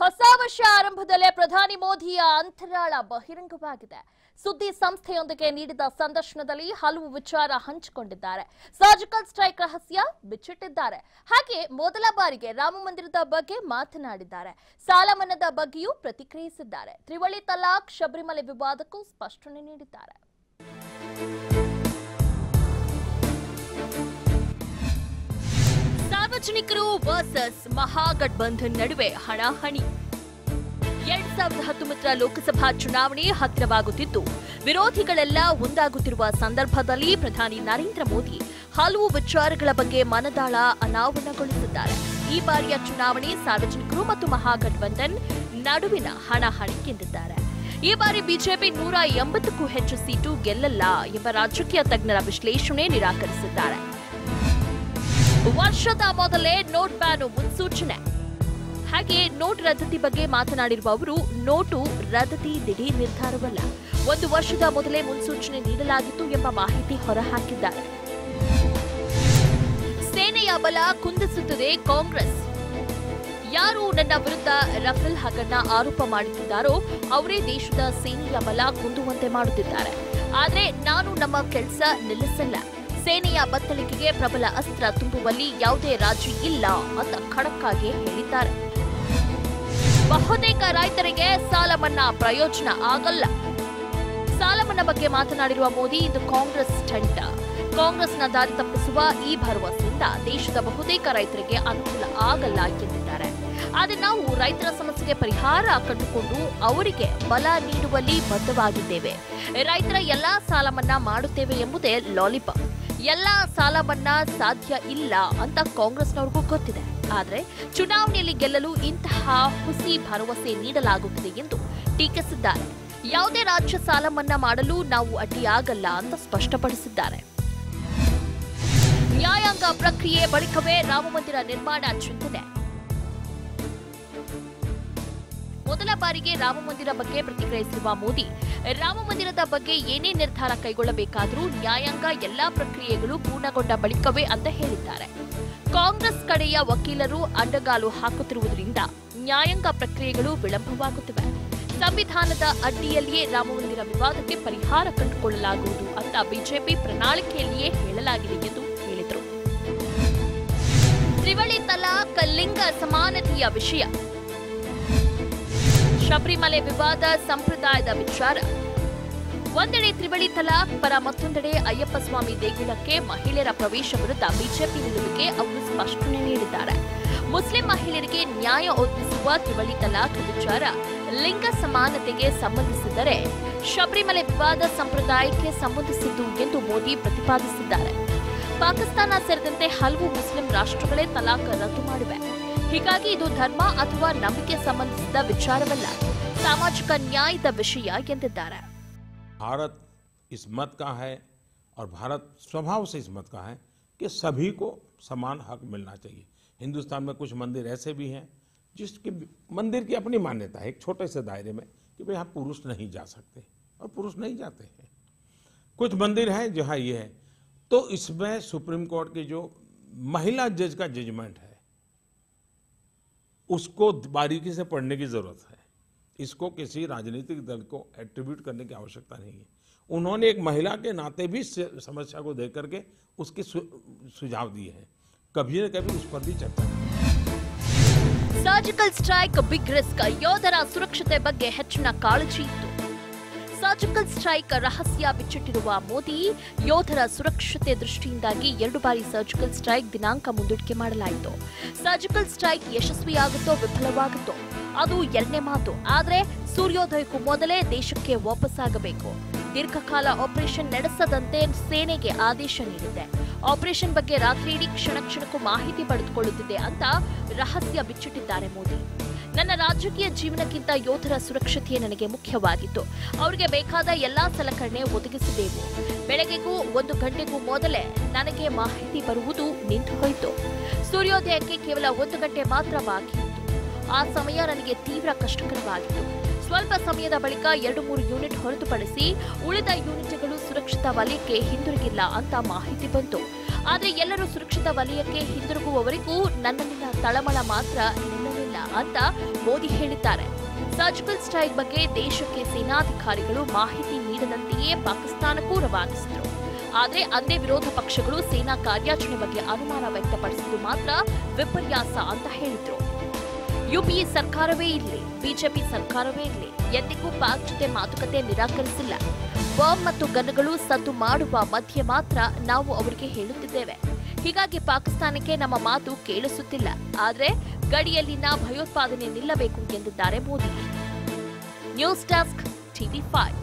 ಹೊಸ ವರ್ಷ ಆರಂಭದಲ್ಲೇ ಪ್ರಧಾನಿ ಮೋದಿಯ ಅಂತರಾಳ ಬಹಿರಂಗವಾಗಿದೆ. ಸುದ್ದಿ ಸಂಸ್ಥೆಯೊಂದಿಗೆ ನೀಡಿದ ಸಂದರ್ಶನದಲ್ಲಿ ಹಲವು ವಿಚಾರ ಹಂಚಿಕೊಂಡಿದ್ದಾರೆ. ಸರ್ಜಿಕಲ್ ಸ್ಟ್ರೈಕ್ ರಹಸ್ಯ ಬಿಚ್ಚಿಟ್ಟಿದ್ದಾರೆ. ಹಾಗೆ ಮೊದಲ ಬಾರಿಗೆ ರಾಮ ಮಂದಿರದ ಬಗ್ಗೆ ಮಾತನಾಡಿದ್ದಾರೆ. ಸಾಲ ಮನ್ನಾದ ಬಗ್ಗೆಯೂ ಪ್ರತಿಕ್ರಿಯಿಸಿದ್ದಾರೆ. ತ್ರಿವಳಿ ತಲಾಖ್ ಶಬರಿಮಲೆ ವಿವಾದಕ್ಕೂ ಸ್ಪಷ್ಟನೆ ನೀಡಿದ್ದಾರೆ. ಸಾರ್ವಜನಿಕರು ವರ್ಸಸ್ ಮಹಾಗಠಬಂಧನ್ ನಡುವೆ ಹಣಾಹಣಿ. ಎರಡ್ ಸಾವಿರದ ಹತ್ತೊಂಬತ್ತರ ಲೋಕಸಭಾ ಚುನಾವಣೆ ಹತ್ತಿರವಾಗುತ್ತಿದ್ದು, ವಿರೋಧಿಗಳೆಲ್ಲ ಒಂದಾಗುತ್ತಿರುವ ಸಂದರ್ಭದಲ್ಲಿ ಪ್ರಧಾನಿ ನರೇಂದ್ರ ಮೋದಿ ಹಲವು ವಿಚಾರಗಳ ಬಗ್ಗೆ ಮನದಾಳ ಅನಾವರಣಗೊಳಿಸಿದ್ದಾರೆ. ಈ ಬಾರಿಯ ಚುನಾವಣೆ ಸಾರ್ವಜನಿಕರು ಮತ್ತು ಮಹಾಗಠಬಂಧನ್ ನಡುವಿನ ಹಣಾಹಣಿ ಎಂದಿದ್ದಾರೆ ಈ ಬಾರಿ ಬಿಜೆಪಿ ನೂರ ಎಂಬತ್ತಕ್ಕೂ ಹೆಚ್ಚು ಸೀಟು ಗೆಲ್ಲಲ್ಲ ಎಂಬ ರಾಜಕೀಯ ತಜ್ಞರ ವಿಶ್ಲೇಷಣೆ ನಿರಾಕರಿಸಿದ್ದಾರೆ. ವರ್ಷದ ಮೊದಲೇ ನೋಟ್ ಬ್ಯಾನ್ ಮುನ್ಸೂಚನೆ. ಹಾಗೆ ನೋಟ್ ರದ್ದತಿ ಬಗ್ಗೆ ಮಾತನಾಡಿರುವ ಅವರು, ನೋಟು ರದ್ದತಿ ದಿಢೀರ್ ನಿರ್ಧಾರವಲ್ಲ, ಒಂದು ವರ್ಷದ ಮೊದಲೇ ಮುನ್ಸೂಚನೆ ನೀಡಲಾಗಿತ್ತು ಎಂಬ ಮಾಹಿತಿ ಹೊರಹಾಕಿದ್ದಾರೆ. ಸೇನೆಯ ಬಲ ಕುಂದಿಸುತ್ತದೆ ಕಾಂಗ್ರೆಸ್. ಯಾರು ನನ್ನ ವಿರುದ್ಧ ರಫೇಲ್ ಹಗರಣ ಆರೋಪ ಮಾಡುತ್ತಿದ್ದಾರೋ, ಅವರೇ ದೇಶದ ಸೇನೆಯ ಬಲ ಕುಂದುವಂತೆ ಮಾಡುತ್ತಿದ್ದಾರೆ. ಆದರೆ ನಾನು ನಮ್ಮ ಕೆಲಸ ನಿಲ್ಲಿಸಲ್ಲ. ಸೇನೆಯ ಬತ್ತಳಿಕೆಗೆ ಪ್ರಬಲ ಅಸ್ತ್ರ ತುಂಬುವಲ್ಲಿ ಯಾವುದೇ ರಾಜಿ ಇಲ್ಲ ಅಂತ ಖಡಕ್ಕಾಗಿ ಹೇಳಿದ್ದಾರೆ. ಬಹುತೇಕ ರೈತರಿಗೆ ಸಾಲ ಮನ್ನಾ ಪ್ರಯೋಜನ ಆಗಲ್ಲ. ಸಾಲ ಮನ್ನಾ ಬಗ್ಗೆ ಮಾತನಾಡಿರುವ ಮೋದಿ, ಇದು ಕಾಂಗ್ರೆಸ್ ಸ್ಟಂಟ ಕಾಂಗ್ರೆಸ್ನ ದಾರಿ ತಪ್ಪಿಸುವ ಈ ಭರವಸೆಯಿಂದ ದೇಶದ ಬಹುತೇಕ ರೈತರಿಗೆ ಅನುಕೂಲ ಆಗಲ್ಲ ಎಂದಿದ್ದಾರೆ. ಆದರೆ ನಾವು ರೈತರ ಸಮಸ್ಯೆಗೆ ಪರಿಹಾರ ಕಂಡುಕೊಂಡು ಅವರಿಗೆ ಬಲ ನೀಡುವಲ್ಲಿ ಬದ್ಧವಾಗಿದ್ದೇವೆ. ರೈತರ ಎಲ್ಲಾ ಸಾಲ ಮನ್ನಾ ಮಾಡುತ್ತೇವೆ ಎಂಬುದೇ ಲಾಲಿಪಾಪ್. ಎಲ್ಲಾ ಸಾಲ ಮನ್ನಾ ಸಾಧ್ಯ ಇಲ್ಲ ಅಂತ ಕಾಂಗ್ರೆಸ್ನವ್ರಿಗೂ ಗೊತ್ತಿದೆ. ಆದರೆ ಚುನಾವಣೆಯಲ್ಲಿ ಗೆಲ್ಲಲು ಇಂತಹ ಹುಸಿ ಭರವಸೆ ನೀಡಲಾಗುತ್ತಿದೆ ಎಂದು ಟೀಕಿಸಿದ್ದಾರೆ ಯಾವುದೇ ರಾಜ್ಯ ಸಾಲ ಮನ್ನಾ ಮಾಡಲು ನಾವು ಅಡ್ಡಿಯಾಗಲ್ಲ ಅಂತ ಸ್ಪಷ್ಟಪಡಿಸಿದ್ದಾರೆ. ನ್ಯಾಯಾಂಗ ಪ್ರಕ್ರಿಯೆ ಬಳಿಕವೇ ರಾಮಮಂದಿರ ನಿರ್ಮಾಣ ಚಿಂತನೆ. ಮೊದಲ ಬಾರಿಗೆ ರಾಮಮಂದಿರ ಬಗ್ಗೆ ಪ್ರತಿಕ್ರಿಯಿಸಿರುವ ಮೋದಿ ರಾಮಮಂದಿರದ ಬಗ್ಗೆ ಏನೇ ನಿರ್ಧಾರ ಕೈಗೊಳ್ಳಬೇಕಾದರೂ ನ್ಯಾಯಾಂಗ ಎಲ್ಲಾ ಪ್ರಕ್ರಿಯೆಗಳು ಪೂರ್ಣಗೊಂಡ ಬಳಿಕವೇ ಅಂತ ಹೇಳಿದ್ದಾರೆ. ಕಾಂಗ್ರೆಸ್ ಕಡೆಯ ವಕೀಲರು ಅಡ್ಡಗಾಲು ಹಾಕುತ್ತಿರುವುದರಿಂದ ನ್ಯಾಯಾಂಗ ಪ್ರಕ್ರಿಯೆಗಳು ವಿಳಂಬವಾಗುತ್ತಿವೆ. ಸಂವಿಧಾನದ ಅಡ್ಡಿಯಲ್ಲಿಯೇ ರಾಮಮಂದಿರ ವಿವಾದಕ್ಕೆ ಪರಿಹಾರ ಕಂಡುಕೊಳ್ಳಲಾಗುವುದು ಅಂತ ಬಿಜೆಪಿ ಪ್ರಣಾಳಿಕೆಯಲ್ಲಿಯೇ ಹೇಳಲಾಗಿದೆ ಎಂದು ಹೇಳಿದರು. ತ್ರಿವಳಿ ತಲಾಕ್ ಲಿಂಗ ಸಮಾನತೆಯ ವಿಷಯ. ಶಬರಿಮಲೆ ವಿವಾದ ಸಂಪ್ರದಾಯದ ವಿಚಾರ. ಒಂದೆಡೆ ತ್ರಿವಳಿ ತಲಾಕ್ ಪರ ಮತ್ತೊಂದೆಡೆ ಅಯ್ಯಪ್ಪ ಸ್ವಾಮಿ ದೇಗುಲಕ್ಕೆ ಮಹಿಳೆಯರ ಪ್ರವೇಶ ವಿರುದ್ಧ ಬಿಜೆಪಿ ನಿಲುವಿಗೆ ಅವರು ಸ್ಪಷ್ಟನೆ ನೀಡಿದ್ದಾರೆ. ಮುಸ್ಲಿಂ ಮಹಿಳೆಯರಿಗೆ ನ್ಯಾಯ ಒದಗಿಸುವ ತ್ರಿವಳಿ ತಲಾಕ್ ವಿಚಾರ ಲಿಂಗ ಸಮಾನತೆಗೆ ಸಂಬಂಧಿಸಿದರೆ ಶಬರಿಮಲೆ ವಿವಾದ ಸಂಪ್ರದಾಯಕ್ಕೆ ಸಂಬಂಧಿಸಿದ್ದು ಎಂದು ಮೋದಿ ಪ್ರತಿಪಾದಿಸಿದ್ದಾರೆ. ಪಾಕಿಸ್ತಾನ ಸೇರಿದಂತೆ ಹಲವು ಮುಸ್ಲಿಂ ರಾಷ್ಟ್ರಗಳೇ ತಲಾಖ್ ರದ್ದು ಮಾಡಿವೆ. ಹೀಗಾಗಿ ಇದು ಧರ್ಮ ಅಥವಾ ನಂಬಿಕೆ ಸಂಬಂಧಿಸಿದ ವಿಚಾರವಲ್ಲ ಸಾಮಾಜಿಕ ನ್ಯಾಯದ ವಿಷಯ ಎಂದಿದ್ದಾರೆ भारत इस मत का है और भारत स्वभाव से इस मत का है कि सभी को समान हक मिलना चाहिए हिंदुस्तान में कुछ मंदिर ऐसे भी हैं जिसके मंदिर की अपनी मान्यता है एक छोटे से दायरे में कि भाई यहाँ पुरुष नहीं जा सकते और पुरुष नहीं जाते हैं कुछ मंदिर हैं जहाँ ये है तो इसमें सुप्रीम कोर्ट की जो महिला जज का जजमेंट है उसको बारीकी से पढ़ने की जरूरत है इसको किसी राजनीतिक दल को एट्रीब्यूट करने की आवश्यकता नहीं है उन्होंने एक महिला के नाते भी से- समस्या को देख करके उसके सु, सुझाव दिए हैं कभी न कभी उस पर भी चर्चा की ಸರ್ಜಿಕಲ್ ಸ್ಟ್ರೈಕ್ ಬಿಗ್ ರಿಸ್ಕ್ ಯೋಧರ ಸುರಕ್ಷತೆ ಬಗ್ಗೆ ಹೆಚ್ಚಿನ ಕಾಳಜಿ ಇತ್ತು ಸರ್ಜಿಕಲ್ ಸ್ಟ್ರೈಕ್ ರಹಸ್ಯ ಬಿಚ್ಚಿಟ್ಟಿರುವ ಮೋದಿ, ಯೋಧರ ಸುರಕ್ಷತೆ ದೃಷ್ಟಿಯಿಂದಾಗಿ ಎರಡು ಬಾರಿ ಸರ್ಜಿಕಲ್ ಸ್ಟ್ರೈಕ್ ದಿನಾಂಕ ಮುಂದೂಡಿಕೆ ಮಾಡಲಾಯಿತು. ಸರ್ಜಿಕಲ್ ಸ್ಟ್ರೈಕ್ ಯಶಸ್ವಿಯಾಗುತ್ತೋ ವಿಫಲವಾಗುತ್ತೋ, ಅದು ಎರಡನೇ ಮಾತು. ಆದರೆ ಸೂರ್ಯೋದಯಕ್ಕೂ ಮೊದಲೇ ದೇಶಕ್ಕೆ ವಾಪಸ್ಸಾಗಬೇಕು. ದೀರ್ಘಕಾಲ ಆಪರೇಷನ್ ನಡೆಸದಂತೆ ಸೇನೆಗೆ ಆದೇಶ ನೀಡಿದೆ. ಆಪರೇಷನ್ ಬಗ್ಗೆ ರಾತ್ರಿ ಇಡೀ ಕ್ಷಣ ಕ್ಷಣಕ್ಕೂ ಮಾಹಿತಿ ಪಡೆದುಕೊಳ್ಳುತ್ತಿದೆ ಅಂತ ರಹಸ್ಯ ಬಿಚ್ಚಿಟ್ಟಿದ್ದಾರೆ ಮೋದಿ. ನನ್ನ ರಾಜಕೀಯ ಜೀವನಕ್ಕಿಂತ ಯೋಧರ ಸುರಕ್ಷತೆಯೇ ನನಗೆ ಮುಖ್ಯವಾಗಿತ್ತು. ಅವರಿಗೆ ಬೇಕಾದ ಎಲ್ಲಾ ಸಲಕರಣೆ ಒದಗಿಸಬೇಕು ಬೆಳಗ್ಗೆಗೂ ಒಂದು ಗಂಟೆಗೂ ಮೊದಲೇ ನನಗೆ ಮಾಹಿತಿ ಬರುವುದು ನಿಂತು ಹೋಯಿತು. ಸೂರ್ಯೋದಯಕ್ಕೆ ಕೇವಲ ಒಂದು ಗಂಟೆ ಮಾತ್ರ ಬಾಕಿ ಆ ಸಮಯ ನನಗೆ ತೀವ್ರ ಕಷ್ಟಕರವಾಗಿತ್ತು. ಸ್ವಲ್ಪ ಸಮಯದ ಬಳಿಕ ಎರಡು ಮೂರು ಯೂನಿಟ್ ಹೊರತುಪಡಿಸಿ ಉಳಿದ ಯೂನಿಟ್ಗಳು ಸುರಕ್ಷಿತ ವಲಯಕ್ಕೆ ಹಿಂದಿರುಗಿಲ್ಲ ಅಂತ ಮಾಹಿತಿ ಬಂತು. ಆದರೆ ಎಲ್ಲರೂ ಸುರಕ್ಷಿತ ವಲಯಕ್ಕೆ ಹಿಂದಿರುಗುವವರೆಗೂ ನನ್ನಲ್ಲಿನ ತಳಮಳ ಮಾತ್ರ ಅಂತ ಮೋದಿ ಹೇಳಿದ್ದಾರೆ. ಸರ್ಜಿಕಲ್ ಸ್ಟ್ರೈಕ್ ಬಗ್ಗೆ ದೇಶಕ್ಕೆ ಸೇನಾಧಿಕಾರಿಗಳು ಮಾಹಿತಿ ನೀಡದಂತೆಯೇ ಪಾಕಿಸ್ತಾನಕ್ಕೂ ರವಾನಿಸಿದರು. ಆದರೆ ಅಂದೇ ವಿರೋಧ ಪಕ್ಷಗಳು ಸೇನಾ ಕಾರ್ಯಾಚರಣೆ ಬಗ್ಗೆ ಅನುಮಾನ ವ್ಯಕ್ತಪಡಿಸಿದ್ದು ಮಾತ್ರ ವಿಪರ್ಯಾಸ ಅಂತ ಹೇಳಿದ್ರು. ಯುಪಿಎ ಸರ್ಕಾರವೇ ಇರಲಿ, ಬಿಜೆಪಿ ಸರ್ಕಾರವೇ ಇರಲಿ, ಎಂದಿಗೂ ಪಾಕ್ ಜೊತೆ ಮಾತುಕತೆ ನಿರಾಕರಿಸಿಲ್ಲ. ಬಾಂಬ್ ಮತ್ತು ಗನ್ಗಳು ಸದ್ದು ಮಾಡುವ ಮಧ್ಯೆ ಮಾತ್ರ ನಾವು ಅವರಿಗೆ ಹೇಳುತ್ತಿದ್ದೇವೆ. ಹೀಗಾಗಿ ಪಾಕಿಸ್ತಾನಕ್ಕೆ ನಮ್ಮ ಮಾತು ಕೇಳಿಸುತ್ತಿಲ್ಲ. ಆದರೆ ಗಡಿಯಲ್ಲಿನ ಭಯೋತ್ಪಾದನೆ ನಿಲ್ಲಬೇಕು ಎಂದಿದ್ದಾರೆ Modi. News desk TV five.